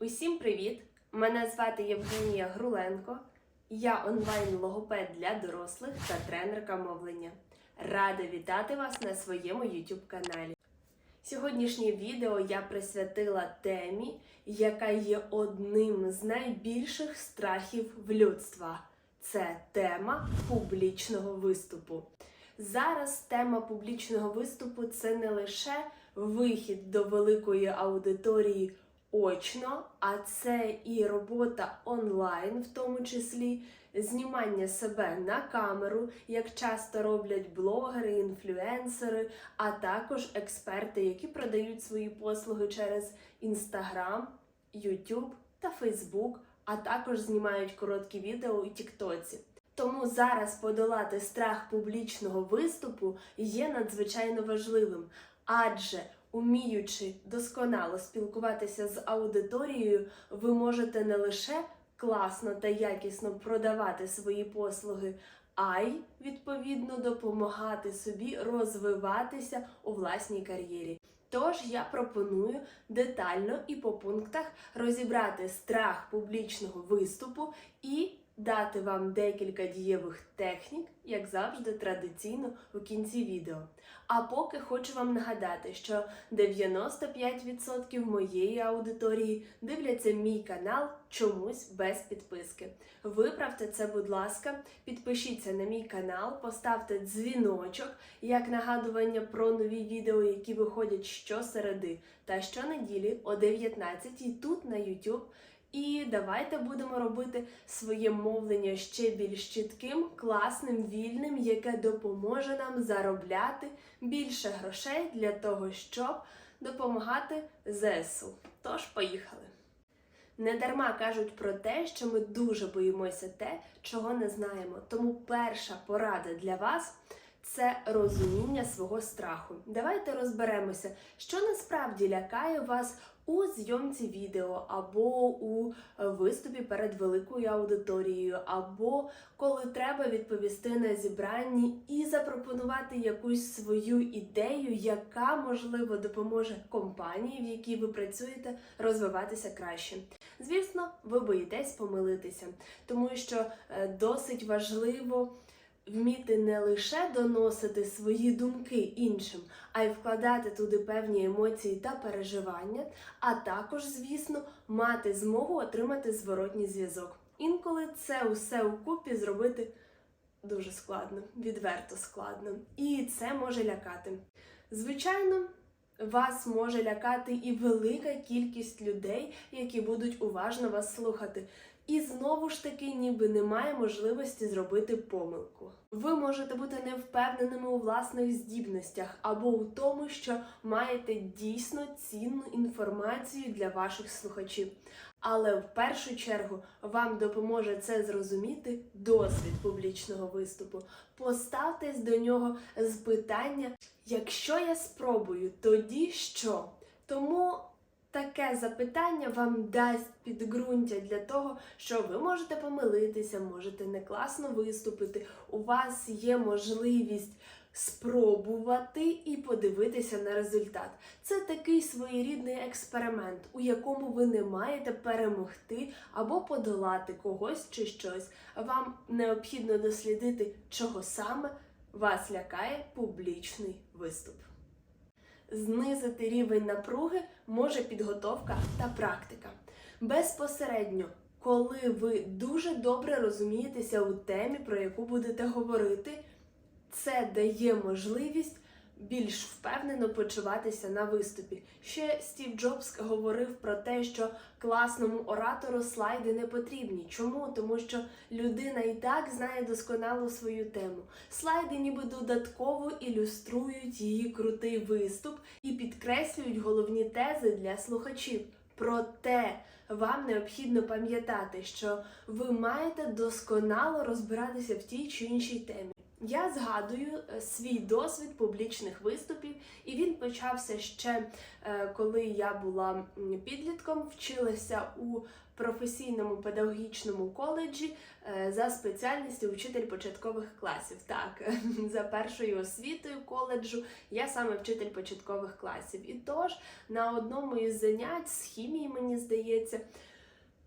Усім привіт! Мене звати Євгенія Груленко. Я онлайн-логопед для дорослих та тренерка мовлення. Рада вітати вас на своєму YouTube каналі. Сьогоднішнє відео я присвятила темі, яка є одним з найбільших страхів в людства. Це тема публічного виступу. Зараз тема публічного виступу це не лише вихід до великої аудиторії очно, а це і робота онлайн, в тому числі знімання себе на камеру, як часто роблять блогери, інфлюенсери, а також експерти, які продають свої послуги через Інстаграм, Ютуб та Фейсбук, а також знімають короткі відео у Тіктоці. Тому зараз подолати страх публічного виступу є надзвичайно важливим, адже уміючи досконало спілкуватися з аудиторією, ви можете не лише класно та якісно продавати свої послуги, а й відповідно допомагати собі розвиватися у власній кар'єрі. Тож я пропоную детально і по пунктах розібрати страх публічного виступу і дати вам декілька дієвих технік, як завжди, традиційно у кінці відео. А поки хочу вам нагадати, що 95% моєї аудиторії дивляться мій канал чомусь без підписки. Виправте це, будь ласка, підпишіться на мій канал, поставте дзвіночок як нагадування про нові відео, які виходять щосереди та щонеділі о 19 тут на YouTube. І давайте будемо робити своє мовлення ще більш чітким, класним, вільним, яке допоможе нам заробляти більше грошей для того, щоб допомагати ЗСУ. Тож, поїхали! Недарма кажуть про те, що ми дуже боїмося те, чого не знаємо. Тому перша порада для вас це розуміння свого страху. Давайте розберемося, що насправді лякає вас у зйомці відео, або у е, виступі перед великою аудиторією, або коли треба відповісти на зібранні і запропонувати якусь свою ідею, яка можливо допоможе компанії, в якій ви працюєте, розвиватися краще. Звісно, ви боїтесь помилитися, тому що е, досить важливо вміти не лише доносити свої думки іншим, а й вкладати туди певні емоції та переживання, а також, звісно, мати змогу отримати зворотній зв'язок. Інколи це усе укупі зробити дуже складно, відверто складно, і це може лякати. Звичайно. Вас може лякати і велика кількість людей, які будуть уважно вас слухати. І знову ж таки, ніби немає можливості зробити помилку. Ви можете бути невпевненими у власних здібностях або у тому, що маєте дійсно цінну інформацію для ваших слухачів. Але в першу чергу вам допоможе це зрозуміти досвід публічного виступу. Поставтесь до нього з питання: якщо я спробую, тоді що? Тому таке запитання вам дасть підґрунтя для того, що ви можете помилитися, можете не класно виступити. У вас є можливість спробувати і подивитися на результат. Це такий своєрідний експеримент, у якому ви не маєте перемогти або подолати когось чи щось. Вам необхідно дослідити, чого саме вас лякає публічний виступ. Знизити рівень напруги може підготовка та практика. Безпосередньо, коли ви дуже добре розумієтеся у темі, про яку будете говорити, це дає можливість більш впевнено почуватися на виступі. Ще Стів Джобс говорив про те, що класному оратору слайди не потрібні. Чому? Тому що людина і так знає досконало свою тему. Слайди ніби додатково ілюструють її крутий виступ і підкреслюють головні тези для слухачів. Проте вам необхідно пам'ятати, що ви маєте досконало розбиратися в тій чи іншій темі. Я згадую е, свій досвід публічних виступів, і він почався ще е, коли я була підлітком, вчилася у професійному педагогічному коледжі е, за спеціальністю учитель початкових класів. Так, за першою освітою коледжу я саме вчитель початкових класів. І тож на одному із занять з хімії, мені здається,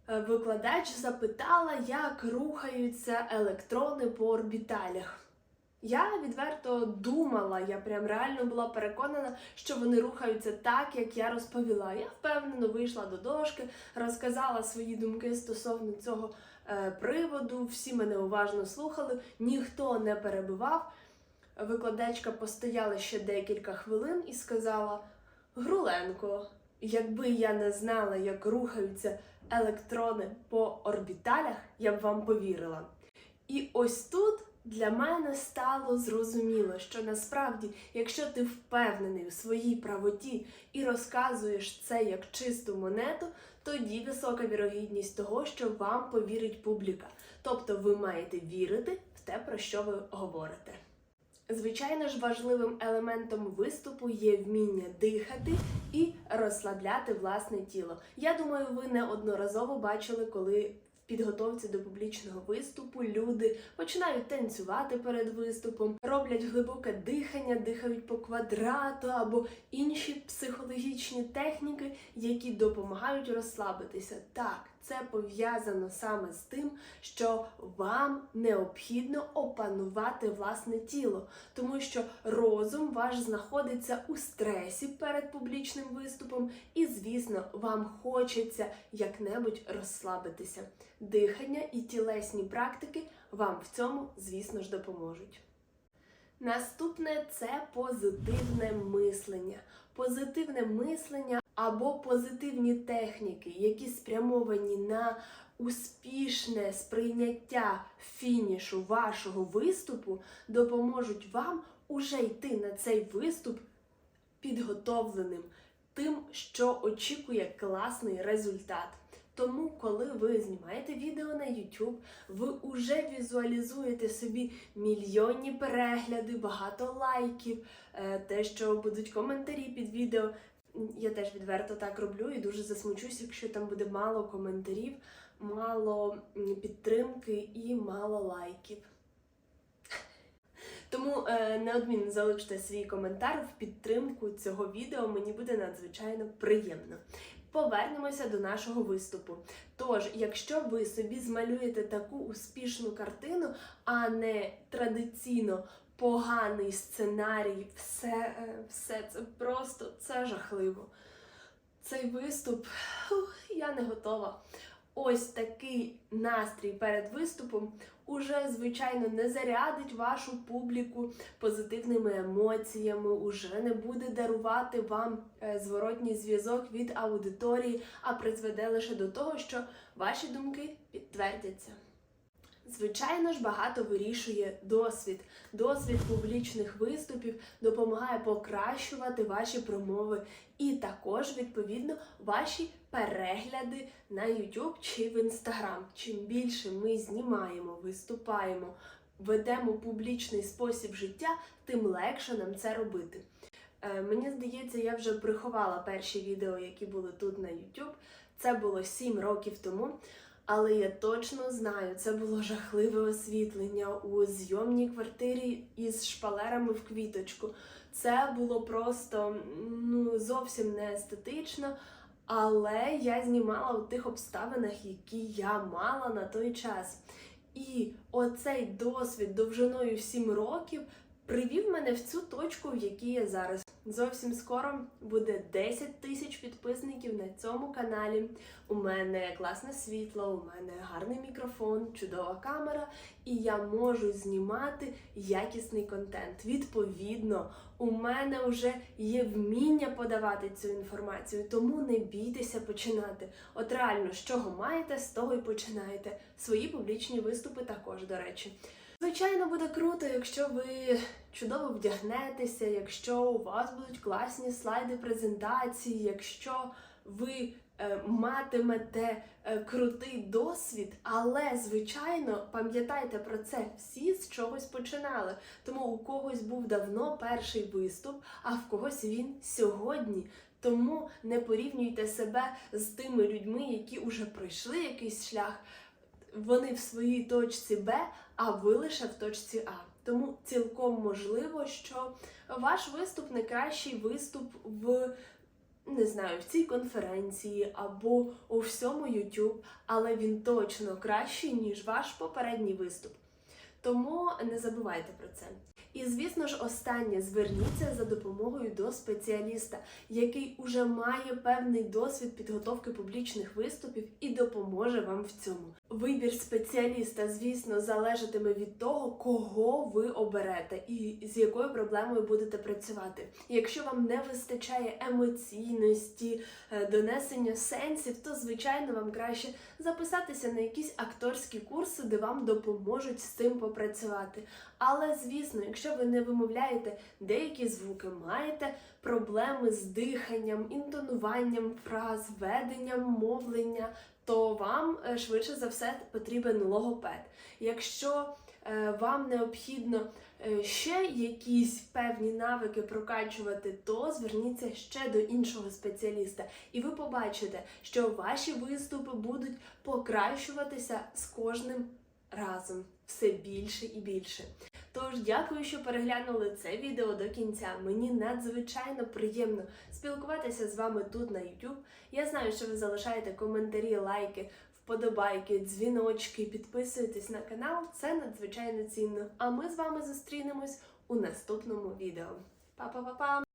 викладач запитала, як рухаються електрони по орбіталях. Я відверто думала, я прям реально була переконана, що вони рухаються так, як я розповіла. Я впевнено вийшла до дошки, розказала свої думки стосовно цього е, приводу. Всі мене уважно слухали, ніхто не перебивав. Викладачка постояла ще декілька хвилин і сказала: Груленко, якби я не знала, як рухаються електрони по орбіталях, я б вам повірила. І ось тут для мене стало зрозуміло, що насправді, якщо ти впевнений у своїй правоті і розказуєш це як чисту монету, тоді висока вірогідність того, що вам повірить публіка. Тобто ви маєте вірити в те, про що ви говорите. Звичайно ж, важливим елементом виступу є вміння дихати і розслабляти власне тіло. Я думаю, ви неодноразово бачили, коли підготовці до публічного виступу люди починають танцювати перед виступом, роблять глибоке дихання, дихають по квадрату або інші психологічні техніки, які допомагають розслабитися. Так, це пов'язано саме з тим, що вам необхідно опанувати власне тіло, тому що розум ваш знаходиться у стресі перед публічним виступом, і, звісно, вам хочеться як-небудь розслабитися. Дихання і тілесні практики вам в цьому, звісно ж, допоможуть. Наступне це позитивне мислення. Позитивне мислення або позитивні техніки, які спрямовані на успішне сприйняття фінішу вашого виступу, допоможуть вам уже йти на цей виступ підготовленим, тим, що очікує класний результат. Тому, коли ви знімаєте відео на YouTube, ви вже візуалізуєте собі мільйонні перегляди, багато лайків, е, те, що будуть коментарі під відео. Я теж відверто так роблю і дуже засмучусь, якщо там буде мало коментарів, мало підтримки і мало лайків. Тому е, неодмінно залиште свій коментар в підтримку цього відео. Мені буде надзвичайно приємно. Повернемося до нашого виступу. Тож, якщо ви собі змалюєте таку успішну картину, а не традиційно поганий сценарій, все, е, все це просто це жахливо. Цей виступ я не готова. Ось такий настрій перед виступом уже, звичайно, не зарядить вашу публіку позитивними емоціями, уже не буде дарувати вам е, зворотній зв'язок від аудиторії, а призведе лише до того, що ваші думки підтвердяться. Звичайно ж, багато вирішує досвід. Досвід публічних виступів допомагає покращувати ваші промови і також, відповідно, ваші перегляди на YouTube чи в Instagram. Чим більше ми знімаємо, виступаємо, ведемо публічний спосіб життя, тим легше нам це робити. Е, мені здається, я вже приховала перші відео, які були тут на YouTube. Це було 7 років тому. Але я точно знаю, це було жахливе освітлення у зйомній квартирі із шпалерами в квіточку. Це було просто ну, зовсім не естетично. Але я знімала у тих обставинах, які я мала на той час. І оцей досвід довжиною в 7 років привів мене в цю точку, в якій я зараз. Зовсім скоро буде 10 тисяч підписників на цьому каналі. У мене класне світло, у мене гарний мікрофон, чудова камера, і я можу знімати якісний контент. Відповідно, у мене вже є вміння подавати цю інформацію, тому не бійтеся починати. От реально, з чого маєте, з того і починаєте. Свої публічні виступи також, до речі. Звичайно, буде круто, якщо ви чудово вдягнетеся, якщо у вас будуть класні слайди презентації, якщо ви е, матимете е, крутий досвід, але, звичайно, пам'ятайте про це, всі з чогось починали. Тому у когось був давно перший виступ, а в когось він сьогодні. Тому не порівнюйте себе з тими людьми, які вже пройшли якийсь шлях. Вони в своїй точці Б, а ви лише в точці А. Тому цілком можливо, що ваш виступ не кращий виступ в не знаю, в цій конференції або у всьому YouTube, але він точно кращий, ніж ваш попередній виступ. Тому не забувайте про це. І звісно ж, останнє зверніться за допомогою до спеціаліста, який уже має певний досвід підготовки публічних виступів і допоможе вам в цьому. Вибір спеціаліста, звісно, залежатиме від того, кого ви оберете і з якою проблемою будете працювати. Якщо вам не вистачає емоційності, е, донесення сенсів, то звичайно вам краще записатися на якісь акторські курси, де вам допоможуть з цим попрацювати. Але звісно, якщо ви не вимовляєте деякі звуки, маєте проблеми з диханням, інтонуванням фраз, веденням мовлення, то вам е, швидше за все потрібен логопед. Якщо е, вам необхідно е, ще якісь певні навики прокачувати, то зверніться ще до іншого спеціаліста, і ви побачите, що ваші виступи будуть покращуватися з кожним разом все більше і більше. Тож дякую, що переглянули це відео до кінця. Мені надзвичайно приємно спілкуватися з вами тут на YouTube. Я знаю, що ви залишаєте коментарі, лайки, вподобайки, дзвіночки, підписуєтесь на канал. Це надзвичайно цінно. А ми з вами зустрінемось у наступному відео. Па-па-па-па!